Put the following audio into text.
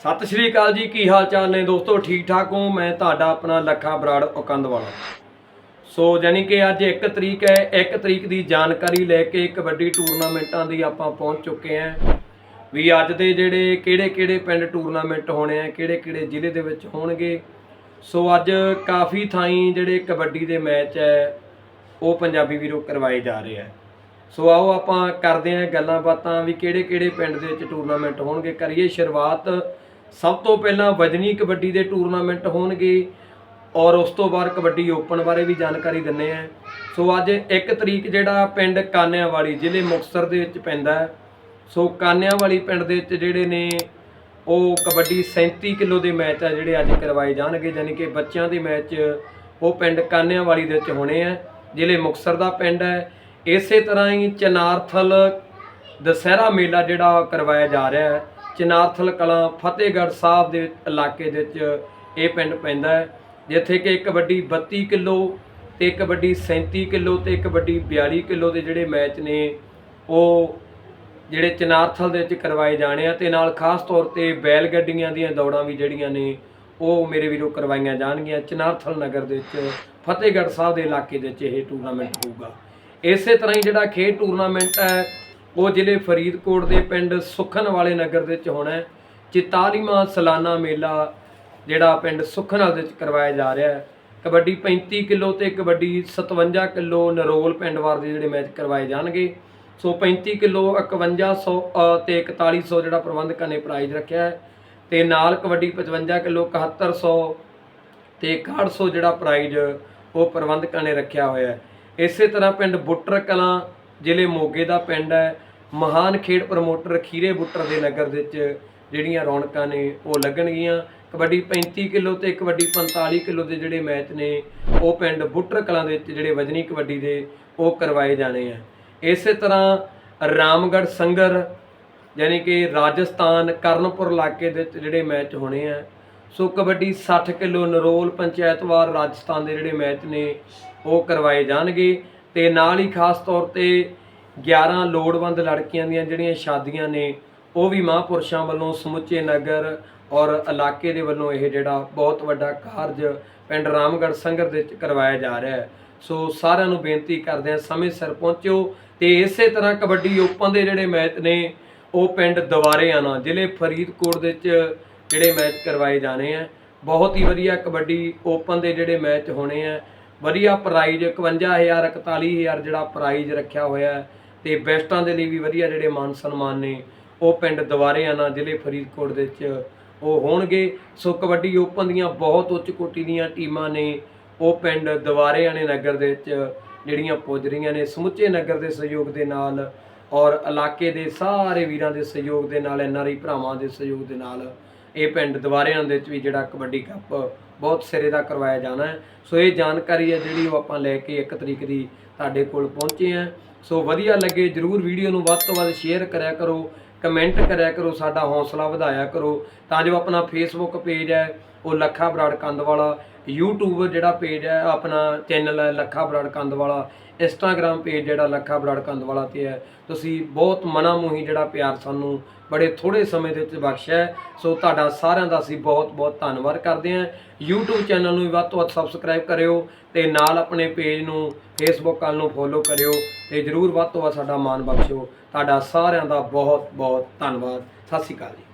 ਸਤਿ ਸ਼੍ਰੀ ਅਕਾਲ ਜੀ, ਕੀ ਹਾਲ ਚਾਲ ਨੇ ਦੋਸਤੋ? ਠੀਕ ਠਾਕ ਹੋ? ਮੈਂ ਤੁਹਾਡਾ ਆਪਣਾ ਲੱਖਾ ਬਰਾੜ ਔਕੰਦ ਵਾਲਾ। ਸੋ ਜਾਨੀ ਕਿ ਅੱਜ 1 ਤਰੀਕ ਹੈ 1 ਤਰੀਕ ਦੀ ਜਾਣਕਾਰੀ ਲੈ ਕੇ ਕਬੱਡੀ ਟੂਰਨਾਮੈਂਟਾਂ ਦੀ ਆਪਾਂ ਪਹੁੰਚ ਚੁੱਕੇ ਹਾਂ। ਵੀ ਅੱਜ ਦੇ ਜਿਹੜੇ ਕਿਹੜੇ ਕਿਹੜੇ ਪਿੰਡ ਟੂਰਨਾਮੈਂਟ ਹੋਣੇ ਆ ਕਿਹੜੇ ਕਿਹੜੇ ਜ਼ਿਲ੍ਹੇ ਦੇ ਵਿੱਚ ਹੋਣਗੇ। ਸੋ ਅੱਜ ਕਾਫੀ ਥਾਈਂ ਜਿਹੜੇ ਕਬੱਡੀ ਦੇ ਮੈਚ ਹੈ, ਉਹ ਪੰਜਾਬੀ ਵੀਰੋ ਕਰਵਾਏ ਜਾ ਰਹੇ ਆ। ਸੋ ਆਓ ਆਪਾਂ ਕਰਦੇ ਹਾਂ ਗੱਲਾਂ ਬਾਤਾਂ ਵੀ ਕਿਹੜੇ ਕਿਹੜੇ ਪਿੰਡ ਦੇ ਵਿੱਚ ਟੂਰਨਾਮੈਂਟ ਹੋਣਗੇ। ਕਰੀਏ ਸ਼ੁਰੂਆਤ। ਸਭ ਤੋਂ ਪਹਿਲਾਂ ਵਜਨੀ ਕਬੱਡੀ ਦੇ ਟੂਰਨਾਮੈਂਟ ਹੋਣਗੇ ਔਰ ਉਸ ਤੋਂ ਬਾਅਦ ਕਬੱਡੀ ਓਪਨ ਬਾਰੇ ਵੀ ਜਾਣਕਾਰੀ ਦਿੰਨੇ ਆ ਸੋ ਅੱਜ ਇੱਕ ਤਰੀਕ ਜਿਹੜਾ ਪਿੰਡ ਕਾਨਿਆਵਾਲੀ ਜ਼ਿਲ੍ਹੇ ਮੁਕਤਸਰ ਦੇ ਵਿੱਚ ਪੈਂਦਾ ਸੋ ਕਾਨਿਆਵਾਲੀ ਪਿੰਡ ਦੇ ਵਿੱਚ ਜਿਹੜੇ ਨੇ, ਉਹ ਕਬੱਡੀ 37 ਕਿਲੋ ਦੇ ਮੈਚ ਆ ਜਿਹੜੇ ਅੱਜ ਕਰਵਾਏ ਜਾਣਗੇ। ਯਾਨੀ ਕਿ ਬੱਚਿਆਂ ਦੇ ਮੈਚ ਉਹ ਪਿੰਡ ਕਾਨਿਆਵਾਲੀ ਦੇ ਵਿੱਚ ਹੋਣੇ ਆ। ਜ਼ਿਲ੍ਹੇ ਮੁਕਤਸਰ ਦਾ ਪਿੰਡ ਹੈ। ਇਸੇ ਤਰ੍ਹਾਂ ਹੀ ਚਨਾਰਥਲ ਦਸਹਿਰਾ ਮੇਲਾ ਜਿਹੜਾ ਕਰਵਾਇਆ ਜਾ ਰਿਹਾ ਹੈ। ਚਨਾਰਥਲ ਕਲਾਂ ਫਤਿਹਗੜ੍ਹ ਸਾਹਿਬ ਦੇ ਇਲਾਕੇ ਦੇ ਵਿੱਚ ਇਹ ਪਿੰਡ ਪੈਂਦਾ ਹੈ, ਜਿੱਥੇ ਕਿ ਕਬੱਡੀ 32 ਕਿਲੋ ਤੇ ਕਬੱਡੀ 37 ਕਿਲੋ ਤੇ ਕਬੱਡੀ 42 ਕਿਲੋ ਦੇ ਜਿਹੜੇ ਮੈਚ ਨੇ, ਉਹ ਜਿਹੜੇ ਚਨਾਰਥਲ ਦੇ ਵਿੱਚ ਕਰਵਾਏ ਜਾਣੇ ਆ ਤੇ ਨਾਲ ਖਾਸ ਤੌਰ ਤੇ ਬੈਲ ਗੱਡੀਆਂ ਦੀਆਂ ਦੌੜਾਂ ਵੀ ਜਿਹੜੀਆਂ ਨੇ, ਉਹ ਮੇਰੇ ਵੀਰੋ ਕਰਵਾਈਆਂ ਜਾਣਗੀਆਂ। ਚਨਾਰਥਲ ਨਗਰ ਦੇ ਵਿੱਚ ਫਤਿਹਗੜ੍ਹ ਸਾਹਿਬ ਦੇ ਇਲਾਕੇ ਦੇ ਵਿੱਚ ਇਹ ਟੂਰਨਾਮੈਂਟ ਹੋਊਗਾ। ਇਸੇ ਤਰ੍ਹਾਂ ਹੀ ਜਿਹੜਾ ਖੇਡ ਟੂਰਨਾਮੈਂਟ ਹੈ ਉਹ ਜ਼ਿਲ੍ਹੇ ਫਰੀਦਕੋਟ ਦੇ ਪਿੰਡ ਸੁਖਨ ਵਾਲੇ ਨਗਰ ਦੇ ਵਿੱਚ ਹੋਣਾ ਹੈ। 44ਵਾਂ ਸਾਲਾਨਾ ਮੇਲਾ ਜਿਹੜਾ ਪਿੰਡ ਸੁਖਨਲ ਦੇ ਵਿੱਚ ਕਰਵਾਇਆ ਜਾ ਰਿਹਾ ਹੈ। ਕਬੱਡੀ 35 ਕਿਲੋ ਤੇ ਕਬੱਡੀ 57 ਕਿਲੋ ਨਰੋਲ ਪਿੰਡ ਵਾਰ ਦੇ ਜਿਹੜੇ ਮੈਚ ਕਰਵਾਏ ਜਾਣਗੇ। ਸੋ 35 ਕਿਲੋ 5100 ਅ, ਤੇ 4100 ਜਿਹੜਾ ਪ੍ਰਬੰਧਕਾਂ ਨੇ ਪ੍ਰਾਈਜ਼ ਰੱਖਿਆ ਹੈ। ਤੇ ਨਾਲ ਕਬੱਡੀ 55 ਕਿਲੋ 7100 ਤੇ 6100 ਜਿਹੜਾ ਪ੍ਰਾਈਜ਼ ਉਹ ਪ੍ਰਬੰਧਕਾਂ ਨੇ ਰੱਖਿਆ ਹੋਇਆ ਹੈ। ਇਸੇ ਤਰ੍ਹਾਂ ਪਿੰਡ ਬੁੱਟਰ ਕਲਾਂ ਜ਼ਿਲ੍ਹੇ ਮੋਗੇ ਦਾ ਪਿੰਡ ਹੈ। ਮਹਾਨ ਖੇਡ ਪ੍ਰਮੋਟਰ ਖੀਰੇ ਬੁੱਟਰ ਦੇ ਨਗਰ ਦੇ ਵਿੱਚ ਜਿਹੜੀਆਂ ਰੌਣਕਾਂ ਨੇ, ਉਹ ਲੱਗਣਗੀਆਂ। ਕਬੱਡੀ 35 ਕਿਲੋ ਤੇ ਕਬੱਡੀ 45 ਕਿਲੋ ਦੇ ਜਿਹੜੇ ਮੈਚ ਨੇ, ਉਹ ਪਿੰਡ ਬੁੱਟਰ ਕਲਾਂ ਦੇ ਵਿੱਚ ਜਿਹੜੇ ਵਜਨੀ ਕਬੱਡੀ ਦੇ, ਉਹ ਕਰਵਾਏ ਜਾਣੇ ਆ। ਇਸੇ ਤਰ੍ਹਾਂ ਰਾਮਗੜ੍ਹ ਸੰਗਰ, ਯਾਨੀ ਕਿ ਰਾਜਸਥਾਨ ਕਰਨਪੁਰ ਇਲਾਕੇ ਦੇ ਜਿਹੜੇ ਮੈਚ ਹੋਣੇ ਆ। ਸੋ ਕਬੱਡੀ 60 ਕਿਲੋ, ਨਰੋਲ ਪੰਚਾਇਤਵਾਰ ਰਾਜਸਥਾਨ ਦੇ ਜਿਹੜੇ ਮੈਚ ਨੇ ਉਹ ਕਰਵਾਏ ਜਾਣਗੇ ਤੇ ਨਾਲ ਹੀ ਖਾਸ ਤੌਰ ਤੇ 11 ਲੋੜਵੰਦ ਲੜਕੀਆਂ ਦੀਆਂ ਜਿਹੜੀਆਂ ਸ਼ਾਦੀਆਂ ਨੇ, ਉਹ ਵੀ ਮਹਾਂਪੁਰਸ਼ਾਂ ਵੱਲੋਂ ਸਮੁੱਚੇ ਨਗਰ ਔਰ ਇਲਾਕੇ ਦੇ ਵੱਲੋਂ ਇਹ ਜਿਹੜਾ ਬਹੁਤ ਵੱਡਾ ਕਾਰਜ ਪਿੰਡ ਰਾਮਗੜ੍ਹ ਸੰਗਰ ਦੇ ਵਿੱਚ ਕਰਵਾਇਆ ਜਾ ਰਿਹਾ ਹੈ। ਸੋ ਸਾਰਿਆਂ ਨੂੰ ਬੇਨਤੀ ਕਰਦੇ ਹਾਂ, ਸਮੇਂ ਸਿਰ ਪਹੁੰਚਿਓ ਤੇ ਇਸੇ ਤਰ੍ਹਾਂ ਕਬੱਡੀ ਓਪਨ ਦੇ ਜਿਹੜੇ ਮੈਚ ਨੇ, ਉਹ ਪਿੰਡ ਦੁਆਰੇ ਆਣਾ ਜ਼ਿਲ੍ਹੇ ਫਰੀਦਕੋਟ ਦੇ ਵਿੱਚ ਜਿਹੜੇ ਮੈਚ ਕਰਵਾਏ ਜਾਣੇ ਆ। ਬਹੁਤ ਹੀ ਵਧੀਆ ਕਬੱਡੀ ਓਪਨ ਦੇ ਜਿਹੜੇ ਮੈਚ ਹੋਣੇ ਆ ਵਧੀਆ ਪ੍ਰਾਈਜ਼ 51000 41000 ਜਿਹੜਾ ਪ੍ਰਾਈਜ਼ ਰੱਖਿਆ ਹੋਇਆ ਹੈ ਤੇ ਬੈਸਟਾਂ ਦੇ ਲਈ ਵੀ ਵਧੀਆ ਜਿਹੜੇ ਮਾਨ ਸਨਮਾਨ ਨੇ, ਉਹ ਪਿੰਡ ਦੁਆਰੇ ਆਣਾ ਜ਼ਿਲ੍ਹੇ ਫਰੀਦਕੋਟ ਦੇ ਵਿੱਚ ਉਹ ਹੋਣਗੇ। ਸੋ ਕਬੱਡੀ ਓਪਨ ਦੀਆਂ ਬਹੁਤ ਉੱਚ ਕੋਟੀ ਦੀਆਂ ਟੀਮਾਂ ਨੇ, ਉਹ ਪਿੰਡ ਦੁਆਰੇ ਨਗਰ ਦੇ ਵਿੱਚ ਜਿਹੜੀਆਂ ਪੁੱਜ ਰਹੀਆਂ ਨੇ, ਸਮੁੱਚੇ ਨਗਰ ਦੇ ਸਹਿਯੋਗ ਦੇ ਨਾਲ ਔਰ ਇਲਾਕੇ ਦੇ ਸਾਰੇ ਵੀਰਾਂ ਦੇ ਸਹਿਯੋਗ ਦੇ ਨਾਲ ਐਨਆਰਆਈ ਭਰਾਵਾਂ ਦੇ ਸਹਿਯੋਗ ਦੇ ਨਾਲ ਇਹ ਪਿੰਡ ਦੁਆਰਿਆਂ ਦੇ ਵਿੱਚ ਵੀ ਜਿਹੜਾ ਕਬੱਡੀ ਕੱਪ ਬਹੁਤ ਸਿਰੇ ਦਾ ਕਰਵਾਇਆ ਜਾਣਾ ਹੈ। ਸੋ ਇਹ ਜਾਣਕਾਰੀ ਹੈ ਜਿਹੜੀ ਉਹ ਆਪਾਂ ਲੈ ਕੇ 1 ਤਰੀਕ ਦੀ ਤੁਹਾਡੇ ਕੋਲ ਪਹੁੰਚੇ ਆ ਸੋ ਵਧੀਆ ਲੱਗੇ, ਜਰੂਰ ਵੀਡੀਓ ਨੂੰ ਵੱਧ ਤੋਂ ਵੱਧ ਸ਼ੇਅਰ ਕਰਿਆ ਕਰੋ ਕਮੈਂਟ ਕਰਿਆ ਕਰੋ, ਸਾਡਾ ਹੌਸਲਾ ਵਧਾਇਆ ਕਰੋ। ਤਾਂ ਜੋ ਆਪਣਾ ਫੇਸਬੁੱਕ ਪੇਜ ਹੈ ਉਹ ਲੱਖਾ ਬਰਾੜ ਕੰਦ ਵਾਲਾ YouTube ਜਿਹੜਾ ਪੇਜ ਹੈ, ਆਪਣਾ ਚੈਨਲ ਹੈ ਲੱਖਾ ਬਰਾੜ ਕੰਦ ਵਾਲਾ ਇੰਸਟਾਗ੍ਰam ਪੇਜ ਜਿਹੜਾ ਲੱਖਾ ਬਰਾੜ ਕੰਦ ਵਾਲਾ ਤੇ ਹੈ। ਤੁਸੀਂ ਬਹੁਤ ਮਨਾਮੋਹੀ ਜਿਹੜਾ ਪਿਆਰ ਸਾਨੂੰ ਬੜੇ ਥੋੜੇ ਸਮੇਂ ਦੇ ਵਿੱਚ ਬਖਸ਼ਿਆ ਸੋ ਤੁਹਾਡਾ ਸਾਰਿਆਂ ਦਾ ਅਸੀਂ ਬਹੁਤ ਬਹੁਤ ਧੰਨਵਾਦ ਕਰਦੇ ਹਾਂ। YouTube ਚੈਨਲ ਨੂੰ ਵੀ ਵੱਧ ਤੋਂ ਵੱਧ ਸਬਸਕ੍ਰਾਈਬ ਕਰਿਓ ਤੇ ਨਾਲ ਆਪਣੇ ਪੇਜ ਨੂੰ Facebook ਵੱਲ ਨੂੰ ਫੋਲੋ ਕਰਿਓ ਤੇ ਜਰੂਰ ਵੱਧ ਤੋਂ ਵੱਧ ਸਾਡਾ ਮਾਣ ਬਖਸ਼ਿਓ। ਤੁਹਾਡਾ ਸਾਰਿਆਂ ਦਾ ਬਹੁਤ ਬਹੁਤ ਧੰਨਵਾਦ। ਸਤਿ ਸ਼੍ਰੀ ਅਕਾਲ ਜੀ।